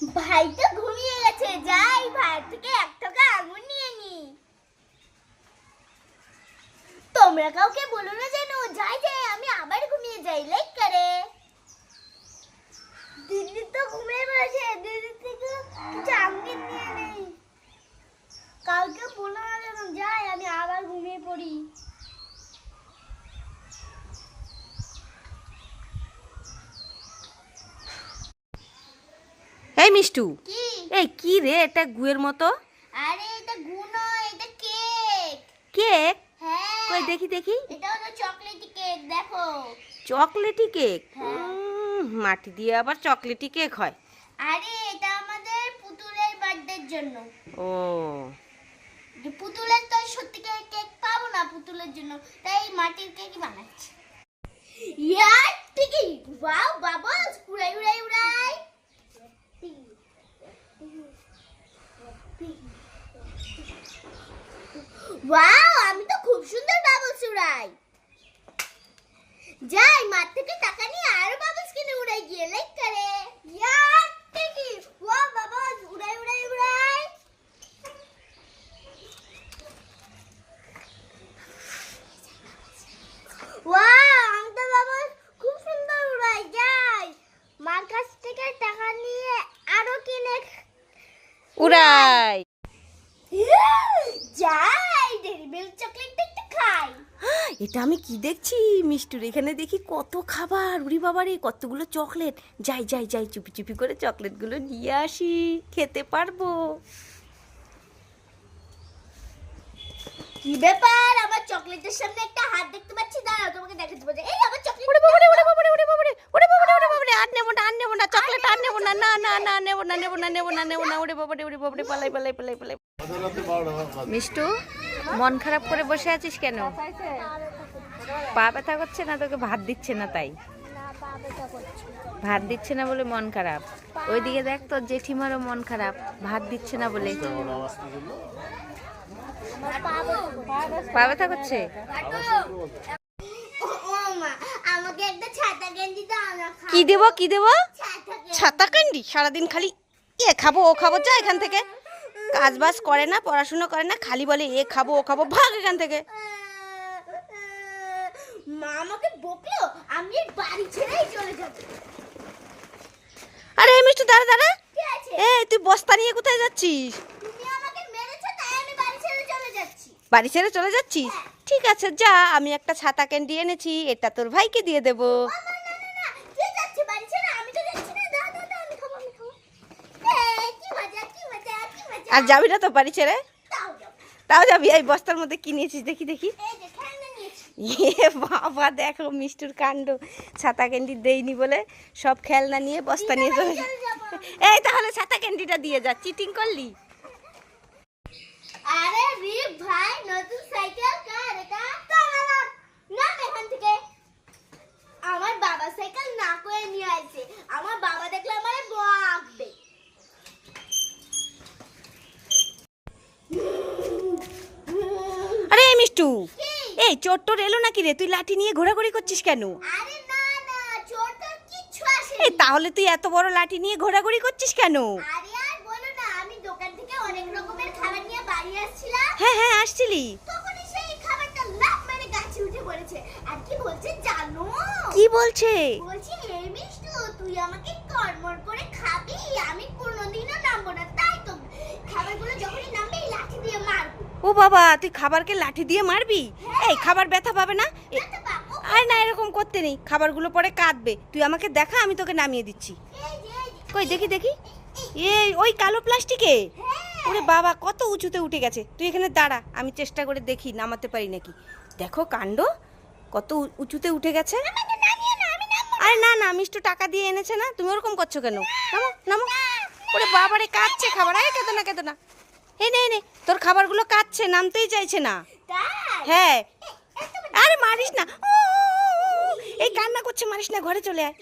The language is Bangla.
ভাই তো ঘুমিয়ে গেছে। যাই, ভাই থেকে এক টাকা আঙুর নিয়ে নি। তোমরা কাউকে বলো না যেন। যাই যাই, আমি আবার ঘুমিয়ে যাই। লাইক করে। দিদি তো ঘুমিয়ে পড়েছে। দিদি থেকে কিছু আঙুর নিয়ে নেই কাউকে বলো না যেন যাই আমি আবার ঘুমিয়ে পড়ি এই মিষ্টু? এই কি রে এটা গুয়ের মতো? আরে এটা গুনো এটা কেক। কেক? হ্যাঁ। কই দেখি দেখি। এটা হলো চকলেটি কেক দেখো। Chocolatey cake? হ্যাঁ। মাটি দিয়ে আবার চকলেটি কেক হয়। আরে এটা আমাদের পুতুলের বার্থডের জন্য। ও। পুতুলের তো সত্যিকার কেক পাবো না পুতুলের জন্য তাই মাটির কেকই বানাচ্ছি। ইয়ার ঠিকই। ওয়াও বাবলস উড়াই উড়াই উড়াই ওয়াও আমি তো খুব সুন্দর বাবলস উড়াই। যাই মাঠ থেকে টাকা নিয়ে আরও বাবলস কিনে উড়াই গিয়ে লাইক করে। ইয়ার ঠিকই ওয়াও বাবলস উড়াই উড়াই উড়াই। ওয়াও আমি তো খুব সুন্দর উড়াই যাই। মার কাছ থেকে টাকা নিয়ে আরও কিনে উড়াই। যাই। ডেরি মিল্ক চকলেটটা একটু খাই এটা আমি কি দেখছি মিষ্টুর এখানে দেখি কত খাবার উড়ি বাবারে কতগুলো চকলেট যাই যাই যাই চুপি চুপি করে চকলেটগুলো নিয়ে আসি খেতে পারব কি ব্যাপার আমার চকলেটের সামনে একটা হাত দেখতে পাচ্ছি দাঁড়াও তোমাকে দেখাতে পাচ্ছি এই আমার চকলেট ওরে বাবারে ওরে বাবারে ওরে বাবারে ওরে বাবারে ওরে বাবারে আর নেব না আর নেব না চকলেট আর নেব না না না না নেব না নেব না নেব না নেব না ওরে বাবারে ওরে বাবারে পালাই পালাই পালাই পালাই মিষ্টু মন খারাপ করে বসে আছিস কেন? পা ব্যথা করছে না তোকে ভাত দিচ্ছে না তাই? ভাত দিচ্ছে না বলে মন খারাপ। ওইদিকে দেখ তোর জেঠিমারও মন খারাপ, ভাত দিচ্ছে না বলে। পা ব্যথা করছে। কি দেবো কি দেবো? ছাতা ক্যান্ডি। সারাদিন খালি এ খাব, ও খাব, যা এখান থেকে। কাজ বাজ করে না পড়াশুনো করে না খালি বলে এ খাব ও খাব ভাগ এখান থেকে। মা আমাকে বকলো আমি বাড়ি ছেড়েই চলে যাব। আরে মিষ্টু দাঁড়া দাঁড়া। এ তুই বস্তা নিয়ে কোথায় যাচ্ছিস? বাড়ি ছেড়ে চলে বাড়ি ছেড়ে চলে যাচ্ছিস? ঠিক আছে যা আমি একটা ছাতা ক্যান্ডি এনেছি এটা তোর ভাইকে দিয়ে দেবো ও মা, না না না কে যাচ্ছে বাড়ি ছেড়ে আমি তো যাচ্ছি না দাও দাও দাও আমি খাব আমি খাব এই, কি মজা কি মজা কি মজা আর যাবি না তো বাড়ি ছেড়ে? তাও যাবি এই বস্তার মধ্যে কি নিয়েছিস? দেখি দেখি। এই যে খেলনা নিয়েছি। এ বাবা দেখো মিষ্টুর কাণ্ড। ছাতা ক্যান্ডি দেইনি বলে সব খেলনা নিয়ে বস্তা নিয়ে চলে এই তাহলে ছাতা ক্যান্ডিটা দিয়ে যা। চিটিং করলি? আরে ভাই নতুন সাইকেল কার এটা? আরে এই চোর টোর এলো নাকি রে? তুই লাঠি নিয়ে ঘোরাঘুরি করছিস কেন? এই তাহলে তুই এত বড় লাঠি নিয়ে ঘোরাঘুরি করছিস কেন? আরে আর বলো না আমি দোকান থেকে অনেক রকমের খাবার নিয়ে বাড়ি আসছিলাম হ্যাঁ হ্যাঁ আসছিলি তখনই সেই খাবারটা লাফ মেরে গাছে উঠে পড়েছে আর কি বলছে জানো কি বলছে বলছি এই মিষ্টু তুই আমাকে কর্মর করে খাবি আমি কোনোদিনও নামবো না তাই তো খাবারগুলো যখনই নামবে এই লাঠি দিয়ে মারবো ও বাবা, তুই খাবারকে লাঠি দিয়ে মারবি? এই, খাবার ব্যথা পাবে না? আর না, এরকম করতে নেই। খাবারগুলো পরে কাঁদবে। তুই আমাকে দেখা, আমি তোকে নামিয়ে দিচ্ছি। কই, দেখি দেখি। এই, ওই কালো প্লাস্টিকে। ওরে বাবা, কত উঁচুতে উঠে গেছে। তুই এখানে দাঁড়া, আমি চেষ্টা করে দেখি, নামাতে পারি নাকি। দেখো কাণ্ড, কত উঁচুতে উঠে গেছে। আরে না না, মিষ্টু টাকা দিয়ে এনেছে না। তুমি ওরকম করছ কেন? নামো নামো। ওরে বাবারে, কাঁদছে খাবার। আরে, কেঁদো না কেঁদো না। এই নে নে তোর খাবারগুলো কাচ্ছে নামতেই চাইছে না। হ্যাঁ। আরে মারিস না। এই কান্না করছে মারিস না ঘরে চলে আয়।